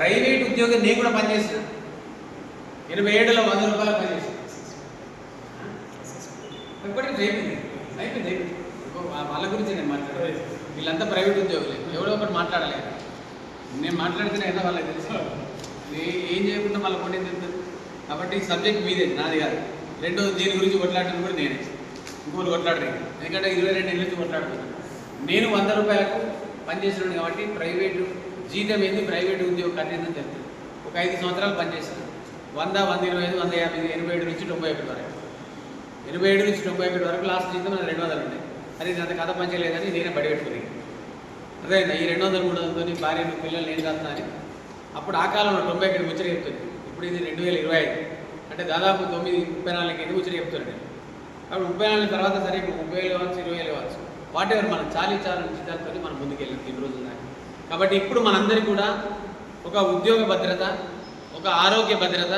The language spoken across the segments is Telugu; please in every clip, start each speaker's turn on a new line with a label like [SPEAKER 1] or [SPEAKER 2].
[SPEAKER 1] ప్రైవేట్ ఉద్యోగం నేను కూడా పనిచేసిన ఎనభై ఏడులో వంద రూపాయలు పనిచేసిన ఇప్పటికీ అయిపోయింది. అయిపోయింది అయిపోయింది. వాళ్ళ గురించి నేను మాట్లాడలేదు. వీళ్ళంతా ప్రైవేట్ ఉద్యోగులే. ఎవడో ఒకటి మాట్లాడలేదు. నేను మాట్లాడితేనే అయినా వాళ్ళకి తెలుసు. ఏ- చేయకుండా వాళ్ళ కొండ తెలుస్తుంది కాబట్టి సబ్జెక్ట్ మీదే నాది కాదు. రెండో దీని గురించి కొట్లాడటం కూడా నేనే. ఇంకోటి కొట్లాడరు ఎందుకంటే ఇరవై రెండు ఏళ్ళ నుంచి కొట్లాడుతున్నాను నేను వంద రూపాయలకు పనిచేస్తున్నాను కాబట్టి ప్రైవేటు జీతం ఏంది? ప్రైవేట్ ఉద్యోగం కట్టేదని తెలుస్తుంది ఒక ఐదు సంవత్సరాలు పనిచేస్తాను వంద వంద ఇరవై ఐదు వంద యాభై ఎనభై ఏడు నుంచి తొంభై ఒకటి వరకు. ఎనభై ఏడు నుంచి తొంభై ఒకటి వరకు లాస్ట్ జీతం నాకు రెండు వందలు ఉన్నాయి. అది అంత కథ పనిచేయలేదని నేనే బడి పెట్టుకుని అదే ఈ రెండు వందలు మూడు వందలతో భార్యను పిల్లలు నేను కాస్తా అని. అప్పుడు ఆ కాలంలో తొంభై ఒకటి ముచ్చట చెప్తుంది. ఇప్పుడు ఇది రెండు వేల ఇరవై ఐదు. అంటే దాదాపు తొమ్మిది ముప్పై నాలుగు ఎన్ని ముచ్చట చెప్తున్నాను నేను. అప్పుడు ముప్పై నాలుగు తర్వాత సరే ఇప్పుడు ముప్పై వేలు కావచ్చు ఇరవై వేలు కావచ్చు. వాట్ ఎవర్ మనం చాలీ చాలని చిత్తాలతో మనం ముందుకెళ్ళాం ఈ రోజులు దాకా. కాబట్టి ఇప్పుడు మనందరికీ కూడా ఒక ఉద్యోగ భద్రత ఒక ఆరోగ్య భద్రత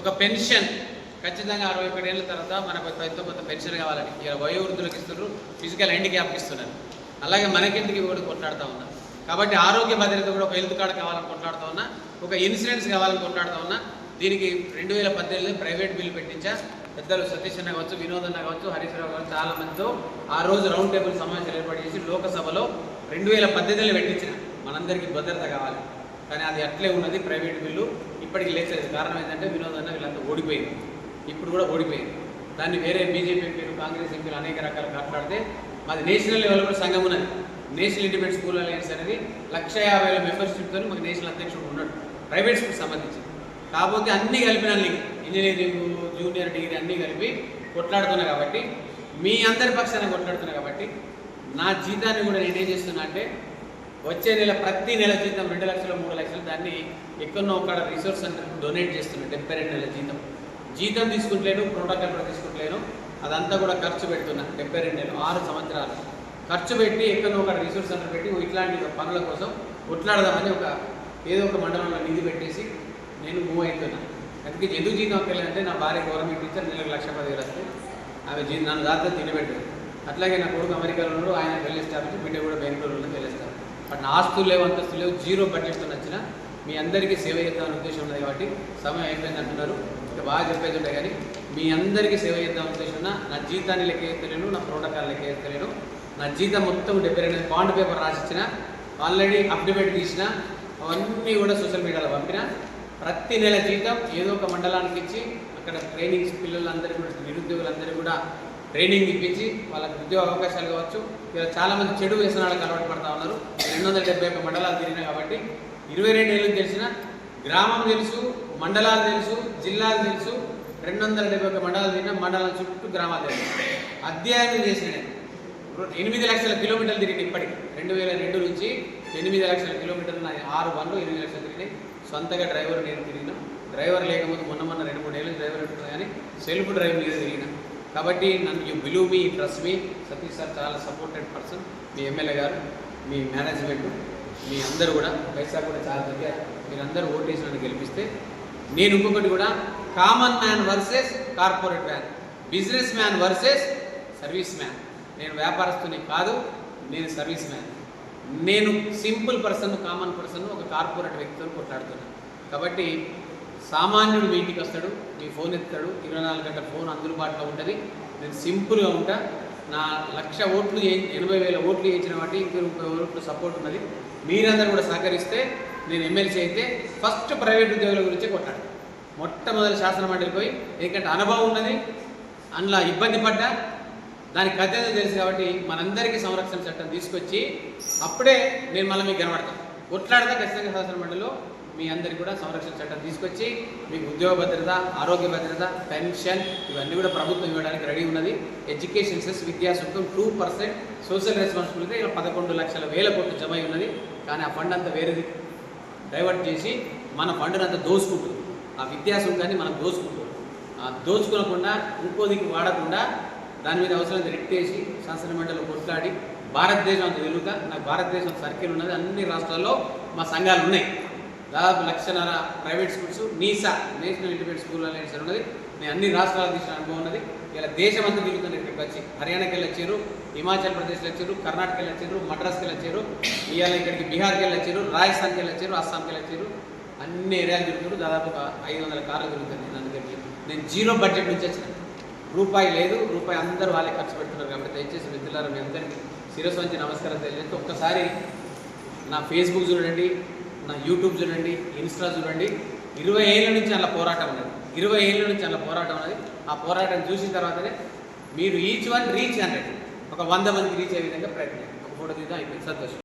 [SPEAKER 1] ఒక పెన్షన్ ఖచ్చితంగా అరవై ఒకటేళ్ళ తర్వాత మనకు ఎంతో కొంత పెన్షన్ కావాలని ఇక వయోవృద్ధులకు ఇస్తున్నారు ఫిజికల్ హ్యాండిక్యాప్ ఇస్తున్నారు. అలాగే మనకెందుకు కూడా కొట్లాడుతూ ఉన్నా. కాబట్టి ఆరోగ్య భద్రత కూడా ఒక హెల్త్ కార్డు కావాలని కొట్లాడుతూ ఉన్నా ఒక ఇన్సూరెన్స్ కావాలని కొట్లాడుతూ ఉన్నా దీనికి రెండు వేల పద్దెనిమిది ప్రైవేట్ బిల్ పెట్టించా. పెద్దలు సతీష్ అన్న కావచ్చు వినోద్ అన్న కావచ్చు హరీష్ రావు కావచ్చు చాలా మందితో ఆ రోజు రౌండ్ టేబుల్ సమావేశాలు ఏర్పాటు చేసి లోకసభలో రెండు వేల పద్దెనిమిదిలో పెట్టించిన. మనందరికీ భద్రత కావాలి. కానీ అది అట్లే ఉన్నది ప్రైవేట్ బిల్లు. ఇప్పటికి లేచలేదు. కారణం ఏంటంటే వినోద్ అన్న వీళ్ళంతా ఓడిపోయింది ఇప్పుడు కూడా ఓడిపోయింది దాన్ని వేరే బీజేపీ ఎంపీలు కాంగ్రెస్ ఎంపీలు అనేక రకాలు మాట్లాడితే మాది నేషనల్ లెవెల్ కూడా సంఘం ఉన్నది. నేషనల్ ఇండిపెండెంట్ స్కూల్ అలయన్స్ అనేది లక్ష యాభై వేల మెంబర్షిప్తో మాకు నేషనల్ అధ్యక్షుడు ఉన్నాడు. ప్రైవేట్ స్కూల్ సంబంధించి. కాకపోతే అన్నీ కలిపిన ఇంజనీరింగ్ జూనియర్ డిగ్రీ అన్నీ కలిపి కొట్లాడుతున్నాయి కాబట్టి మీ అందరి పక్షాన కొట్లాడుతున్నాయి కాబట్టి నా జీతాన్ని కూడా నేనేం చేస్తున్నా అంటే వచ్చే నెల ప్రతి నెల జీతం రెండు లక్షలు మూడు లక్షలు దాన్ని ఎక్కడో ఒక రిసోర్స్ సెంటర్కి డొనేట్ చేస్తున్నాను డెబ్బై రెండు నెలల జీతం. జీతం తీసుకుంటలేను ప్రోటోకాల్ కూడా తీసుకుంటలేను అదంతా కూడా ఖర్చు పెడుతున్నా డెబ్బై రెండు నెలలు ఆరు సంవత్సరాలు. ఖర్చు పెట్టి ఎక్కడో ఒక రిసోర్స్ సెంటర్ పెట్టి ఇట్లాంటి పనుల కోసం కొట్లాడదామని ఒక ఏదో ఒక మండలంలో నిధి పెట్టేసి నేను మూవ్ అవుతున్నాను అందుకే ఎందుకు జీతం అక్కర్లేదంటే నా భార్య గవర్నమెంట్ టీచర్ నెలకు లక్ష పదివేలు వస్తే ఆమె జీ నన్ను దాంతో తినబెట్టారు అట్లాగే నా కొడుకు అమెరికాలో ఉన్నాడు ఆయన వెళ్ళి స్థాపించి బిడ్డ కూడా బెంగళూరులో వెళ్ళేస్తారు బట్ నా ఆస్తులు లేవు అంతస్తులు లేవు జీరో బడ్జెట్తో నచ్చిన మీ అందరికీ సేవ చేద్దామని ఉద్దేశం ఉన్నది కాబట్టి సమయం అయిపోయింది అంటున్నారు. ఇంకా బాగా చెప్పేది ఉంటాయి కానీ మీ అందరికీ సేవ చేద్దాం ఉద్దేశం ఉన్నా నా జీతాన్ని లెక్క వేస్తలేను నా ప్రోటోకాల్ లెక్క నా జీతం మొత్తం డెబ్బై రెండు బాండ్ పేపర్ రాసిచ్చిన ఆల్రెడీ అప్డేట్ తీసిన అవన్నీ కూడా సోషల్ మీడియాలో పంపిన. ప్రతి నెల జీతం ఏదో ఒక మండలానికి ఇచ్చి అక్కడ ట్రైనింగ్స్ పిల్లలందరికీ కూడా నిరుద్యోగులందరూ కూడా ట్రైనింగ్ ఇప్పించి వాళ్ళకి ఉద్యోగ అవకాశాలు కావచ్చు ఇలా చాలామంది చెడు వ్యసనాలకు అలవాటు పడతా ఉన్నారు. రెండు వందల డెబ్బై ఒక్క మండలాలు తిరిగినాయి కాబట్టి ఇరవై రెండు ఏళ్ళు తెలిసిన గ్రామం తెలుసు మండలాలు తెలుసు జిల్లాలు తెలుసు రెండు వందల డెబ్బై ఒక్క మండలాలు తిరిగిన మండలం చుట్టూ గ్రామాలు తెలుసు అధ్యయనం చేసిన ఎనిమిది లక్షల కిలోమీటర్లు తిరిగింది ఇప్పటికి. రెండు వేల రెండు నుంచి ఎనిమిది లక్షల కిలోమీటర్లు నా ఆరు బండ్లు ఎనిమిది లక్షలు తిరిగినాయి. సొంతగా డ్రైవర్ నేను తిరిగిన. డ్రైవర్ లేకపోతే మొన్న మొన్న రెండు మూడు ఏళ్ళు డ్రైవర్ ఉంటుంది కానీ సెల్ఫ్ డ్రైవ్ మీద తిరిగినా. కాబట్టి నన్ను you believe me trust me Satish sir చాలా సపోర్టెడ్ పర్సన్ మీ ఎమ్మెల్యే గారు మీ మేనేజ్మెంట్ మీ అందరూ కూడా పైసా కూడా చాలా దగ్గర. మీరందరూ ఓటేసి నన్ను గెలిపిస్తే నేను ఇంకొకటి కూడా common man versus corporate man business man versus service man నేను వ్యాపారస్తుని కాదు నేను సర్వీస్ మ్యాన్ నేను సింపుల్ పర్సన్ కామన్ పర్సన్ ఒక కార్పొరేట్ వ్యక్తితో కొట్లాడుతున్నాను కాబట్టి సామాన్యుడు మీ ఇంటికి వస్తాడు మీ ఫోన్ ఎత్తాడు ఇరవై నాలుగు గంటల ఫోన్ అందుబాటులో ఉంటుంది. నేను సింపుల్గా ఉంటా. నా లక్ష ఓట్లు ఎనభై వేల ఓట్లు వేయించిన వాటి ఇంకో ముప్పై ఓట్లు సపోర్ట్ ఉన్నది. మీరందరూ కూడా సహకరిస్తే నేను ఎమ్మెల్సీ అయితే ఫస్ట్ ప్రైవేట్ ఉద్యోగుల గురించే కొట్టాడు మొట్టమొదటి శాసన మండలికి పోయి ఎందుకంటే అనుభవం ఉన్నది. అందులో ఇబ్బంది పడ్డా. దానికి కథ తెలుసు కాబట్టి మనందరికీ సంరక్షణ చట్టం తీసుకొచ్చి అప్పుడే నేను మళ్ళీ మీకు కనబడతాను. కొట్లాడితే ఖచ్చితంగా శాసన మండలిలో మీ అందరికీ కూడా సంరక్షణ చట్టం తీసుకొచ్చి మీకు ఉద్యోగ భద్రత ఆరోగ్య భద్రత పెన్షన్ ఇవన్నీ కూడా ప్రభుత్వం ఇవ్వడానికి రెడీ ఉన్నది. ఎడ్యుకేషన్ సెస్ విద్యా సుఖం టూ పర్సెంట్ సోషల్ రెస్పాన్సిబిలిటీ ఇలా పదకొండు లక్షల వేల కోట్లు జమ ఉన్నది. కానీ ఆ ఫండ్ అంతా వేరేది. డైవర్ట్ చేసి మన ఫండ్ని అంతా దోసుకుంటుంది ఆ విద్యా సుఖాన్ని మనం దోసుకుంటుంది ఆ దోచుకోకుండా ఇంకోదికి వాడకుండా దాని మీద అవసరం రెట్టేసి శాసనమండలిలో కొట్లాడి భారతదేశం అంత తెలుగుతా నాకు భారతదేశం సర్కిల్ ఉన్నది అన్ని రాష్ట్రాల్లో మా సంఘాలు ఉన్నాయి. దాదాపు లక్షన్నర private schools NISA national independent school అనేది ఉన్నది. నేను అన్ని రాష్ట్రాల తీసిన అనుభవం ఉన్నది. ఇలా దేశం అంతా తిరుగుతున్నారు ఇక్కడికి వచ్చి. హర్యానాకి వెళ్ళొచ్చారు హిమాచల్ ప్రదేశ్కి వచ్చారు కర్ణాటక వెళ్ళి వచ్చారు మద్రాస్కి వెళ్ళొచ్చారు ఇవాళ ఇక్కడికి బీహార్కి వెళ్ళి వచ్చారు రాజస్థాన్కి వెళ్ళి వచ్చారు అస్సాంకి వెళ్ళొచ్చారు. అన్ని ఏరియాలు తిరుగుతారు దాదాపు ఒక ఐదు వందల కార్లు తిరుగుతుంది నేను అందుకని నేను జీరో బడ్జెట్ నుంచి వచ్చిన. రూపాయి లేదు. రూపాయి అందరూ వాళ్ళే ఖర్చు పెడుతున్నారు కాబట్టి దయచేసి మిత్రులారా మీ అందరికీ శిరస్సు నమస్కారం తెలియజేస్తే ఒక్కసారి నా ఫేస్బుక్ చూడండి. నా యూట్యూబ్ చూడండి ఇన్స్టా చూడండి. ఇరవై ఏళ్ళ నుంచి అలా పోరాటం ఉన్నది. ఇరవై ఏళ్ళ నుంచి అలా పోరాటం ఉన్నది. ఆ పోరాటం చూసిన తర్వాతనే మీరు ఈచ్ వన్ రీచ్ హండ్రెడ్ ఒక వంద మందికి రీచ్ అయ్యే విధంగా ప్రయత్నం ఒక ఫోటో తీద్దాం అయిపోయింది. సంతోషం.